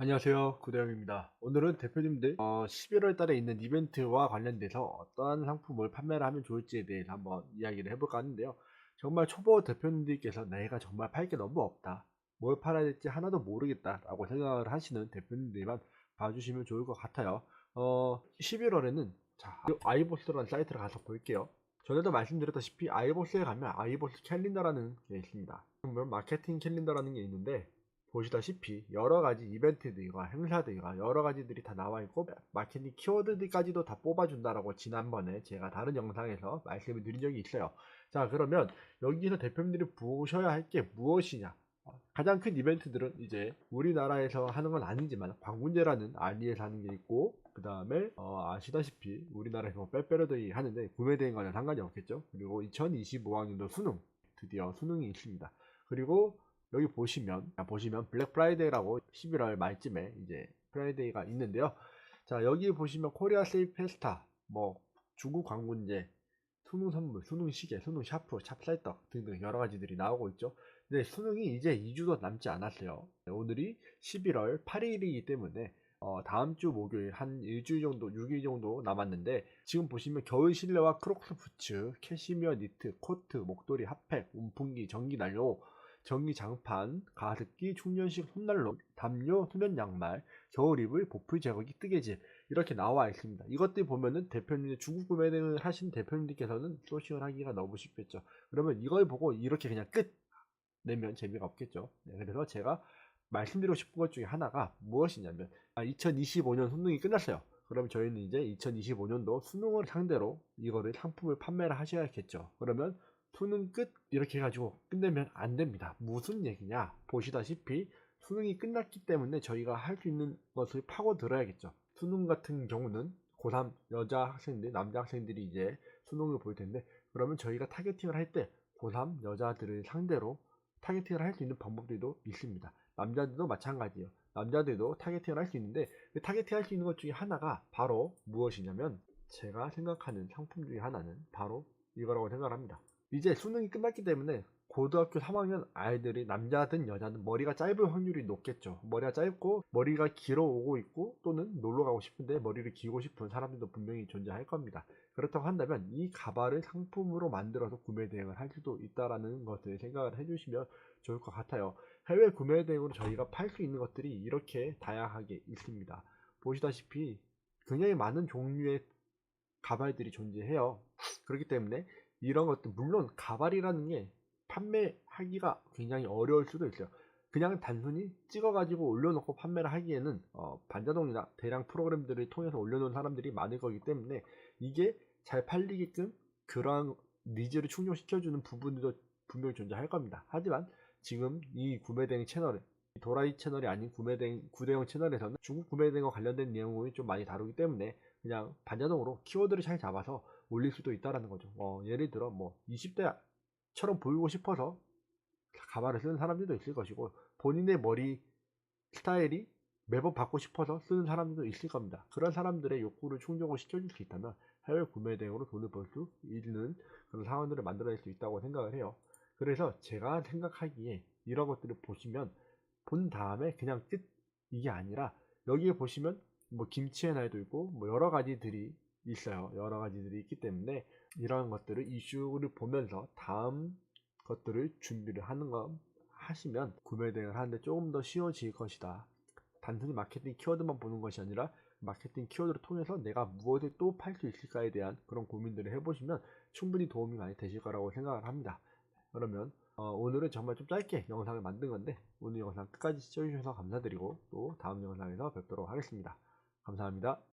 안녕하세요. 구대영입니다. 오늘은 대표님들 어, 11월 달에 있는 이벤트와 관련돼서 어떠한 상품을 판매를 하면 좋을지에 대해서 한번 이야기를 해볼까 하는데요. 정말 초보 대표님들께서 내가 정말 팔 게 너무 없다 뭘 팔아야 될지 하나도 모르겠다 라고 생각을 하시는 대표님들만 봐주시면 좋을 것 같아요. 어, 11월에는 자 아이보스라는 사이트를 가서 볼게요. 전에도 말씀드렸다시피 아이보스에 가면 아이보스 캘린더라는 게 있습니다. 그러면 마케팅 캘린더라는 게 있는데 보시다시피 여러 가지 이벤트들과 행사들과 여러 가지들이 다 나와 있고 마케팅 키워드들까지도 다 뽑아준다라고 지난번에 제가 다른 영상에서 말씀을 드린 적이 있어요. 자 그러면 여기서 대표님들이 보셔야 할 게 무엇이냐? 어, 가장 큰 이벤트들은 이제 우리나라에서 하는 건 아니지만 광군제라는 알리에서 하는 게 있고 그 다음에 어, 아시다시피 우리나라에서 뭐 빼빼로들이 하는데 구매대행 과는 상관이 없겠죠. 그리고 2025학년도 수능 드디어 수능이 있습니다. 그리고 여기 보시면 자, 보시면 블랙 프라이데이라고 11월 말쯤에 이제 프라이데이가 있는데요. 자 여기 보시면 코리아 세일 페스타 뭐 중국 광군제 수능 선물, 수능 시계, 수능 샤프, 찹쌀떡 등등 여러 가지들이 나오고 있죠. 근데 수능이 이제 2주도 남지 않았어요. 네, 오늘이 11월 8일이기 때문에 어, 다음 주 목요일 한 일주일 정도, 6일 정도 남았는데 지금 보시면 겨울 실내와 크록스 부츠, 캐시미어 니트, 코트, 목도리, 핫팩, 움풍기, 전기 난로 전기 장판, 가습기, 충전식 손난로, 담요, 수면 양말, 겨울 이불, 보풀 제거기, 뜨개질 이렇게 나와 있습니다. 이것들 보면은 대표님 중국 구매 등을 하신 대표님들께서는 소싱을 하기가 너무 쉽겠죠. 그러면 이걸 보고 이렇게 그냥 끝 내면 재미가 없겠죠. 네, 그래서 제가 말씀드리고 싶은 것 중에 하나가 무엇이냐면 2025년 수능이 끝났어요. 그럼 저희는 이제 2025년도 수능을 상대로 이거를 상품을 판매를 하셔야겠죠. 그러면 수능 끝 이렇게 해가지고 끝내면 안 됩니다. 무슨 얘기냐? 보시다시피 수능이 끝났기 때문에 저희가 할 수 있는 것을 파고 들어야겠죠. 수능 같은 경우는 고3 여자 학생들, 남자 학생들이 이제 수능을 볼 텐데 그러면 저희가 타겟팅을 할 때 고3 여자들을 상대로 타겟팅을 할 수 있는 방법들도 있습니다. 남자들도 마찬가지예요. 남자들도 타겟팅을 할 수 있는데 그 타겟팅 할 수 있는 것 중에 하나가 바로 무엇이냐면 제가 생각하는 상품 중에 하나는 바로 이거라고 생각합니다. 이제 수능이 끝났기 때문에 고등학교 3학년 아이들이 남자든 여자든 머리가 짧을 확률이 높겠죠. 머리가 짧고 머리가 길어 오고 있고 또는 놀러 가고 싶은데 머리를 기고 싶은 사람들도 분명히 존재할 겁니다. 그렇다고 한다면 이 가발을 상품으로 만들어서 구매 대행을 할 수도 있다라는 것을 생각을 해주시면 좋을 것 같아요. 해외 구매 대행으로 저희가 팔 수 있는 것들이 이렇게 다양하게 있습니다. 보시다시피 굉장히 많은 종류의 가발들이 존재해요. 그렇기 때문에 이런 것도 물론 가발이라는 게 판매하기가 굉장히 어려울 수도 있어요. 그냥 단순히 찍어가지고 올려놓고 판매를 하기에는 어, 반자동이나 대량 프로그램들을 통해서 올려놓은 사람들이 많을 거기 때문에 이게 잘 팔리게끔 그러한 니즈를 충족시켜주는 부분도 분명히 존재할 겁니다. 하지만 지금 이 구매대행 채널에 도라이 채널이 아닌 구매대행 구대형 채널에서는 중국 구매대행과 관련된 내용을 좀 많이 다루기 때문에 그냥 반자동으로 키워드를 잘 잡아서 올릴 수도 있다라는 거죠. 어, 예를 들어 뭐 20대처럼 보이고 싶어서 가발을 쓰는 사람들도 있을 것이고 본인의 머리 스타일이 매번 받고 싶어서 쓰는 사람들도 있을 겁니다. 그런 사람들의 욕구를 충족을 시켜줄 수 있다면 해외 구매 대행으로 돈을 벌 수 있는 그런 상황들을 만들어낼 수 있다고 생각을 해요. 그래서 제가 생각하기에 이런 것들을 보시면 본 다음에 그냥 끝 이게 아니라 여기에 보시면 뭐 김치의 날도 있고 뭐 여러 가지들이 있어요. 여러 가지들이 있기 때문에 이러한 것들을 이슈를 보면서 다음 것들을 준비를 하는 거 하시면 구매 대행을 하는데 조금 더 쉬워질 것이다. 단순히 마케팅 키워드만 보는 것이 아니라 마케팅 키워드를 통해서 내가 무엇을 또 팔 수 있을까에 대한 그런 고민들을 해보시면 충분히 도움이 많이 되실 거라고 생각을 합니다. 그러면 어, 오늘은 정말 좀 짧게 영상을 만든 건데 오늘 영상 끝까지 시청해주셔서 감사드리고 또 다음 영상에서 뵙도록 하겠습니다. 감사합니다.